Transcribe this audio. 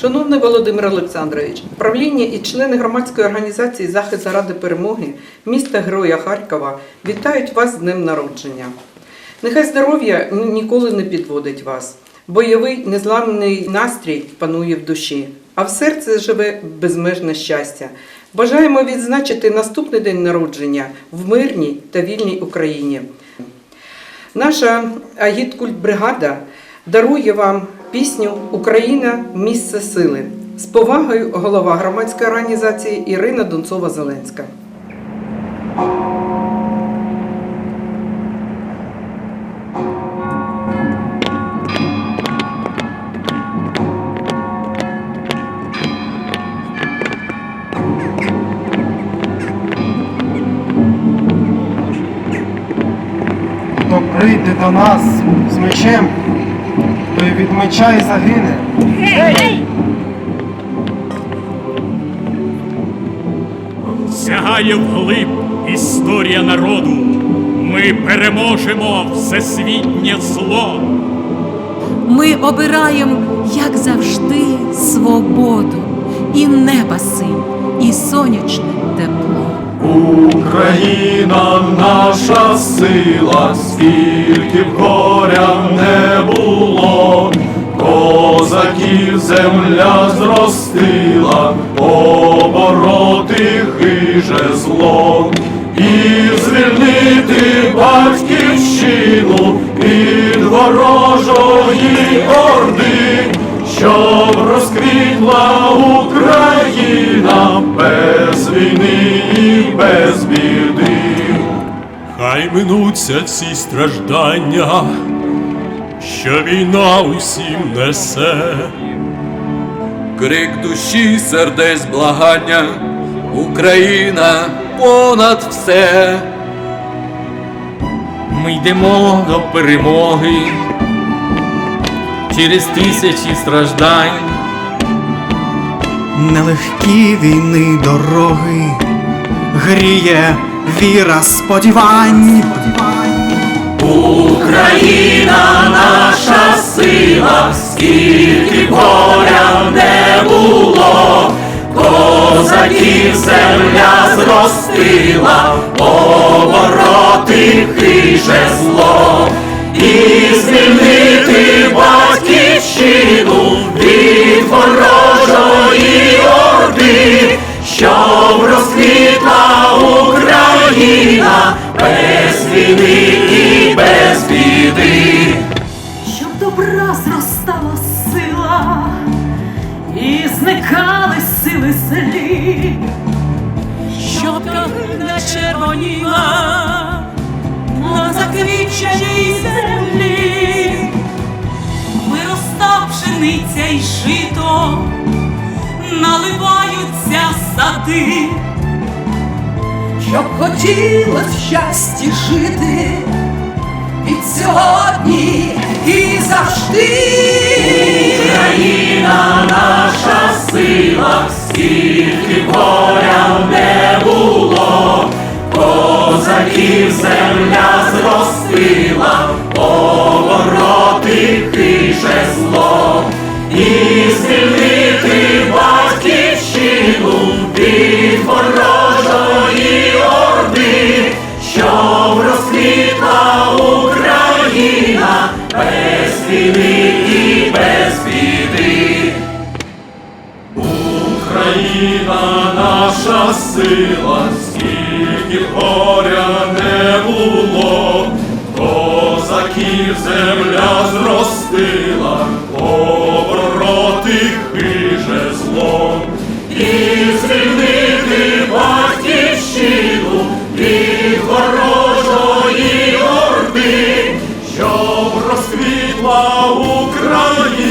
Шановний Володимир Олександрович, правління і члени громадської організації Захист заради перемоги міста Героя Харкова вітають вас з днем народження. Нехай здоров'я ніколи не підводить вас. Бойовий незламний настрій панує в душі, а в серці живе безмежне щастя. Бажаємо відзначити наступний день народження в мирній та вільній Україні. Наша агіткультбригада дарує вам пісню Україна місце сили з повагою голова громадської організації Ірина Донцова-Зеленська. Хто прийде до нас з мечем, той від меча і загине. Сягає вглиб історія народу. Ми переможемо всесвітнє зло. Ми обираємо, як завжди, свободу, і неба синь, і сонячне тепло. Україна наша сила, скільки б горя не було, земля зростила, побороти хиже зло, і звільнити батьківщину від ворожої орди, щоб розквітла Україна без війни і без біди. Хай минуться ці страждання, що війна усім несе. Крик душі, сердець благання, Україна понад все. Ми йдемо до перемоги через тисячі страждань. Нелегкі війни дороги, гріє віра сподівань. Україна скільки б горя не було, козаків земля зростила, обороти хиже зло, і звільнити батьківщину зникали сили селі, щоб не червоніла на заквіченій землі, вироста пшениця й жито, наливаються сади, щоб хотілось в щасті жити. І сьогодні, і завжди. Україна наша сила, скільки б не було, козаків земля зростила, повороти хиже зло, і звільнити Твоя сила, скільки горя не було, козаків земля зростила, обороти хиже зло, і звільнити батьківщину від ворожої орди, щоб розквітла Україна.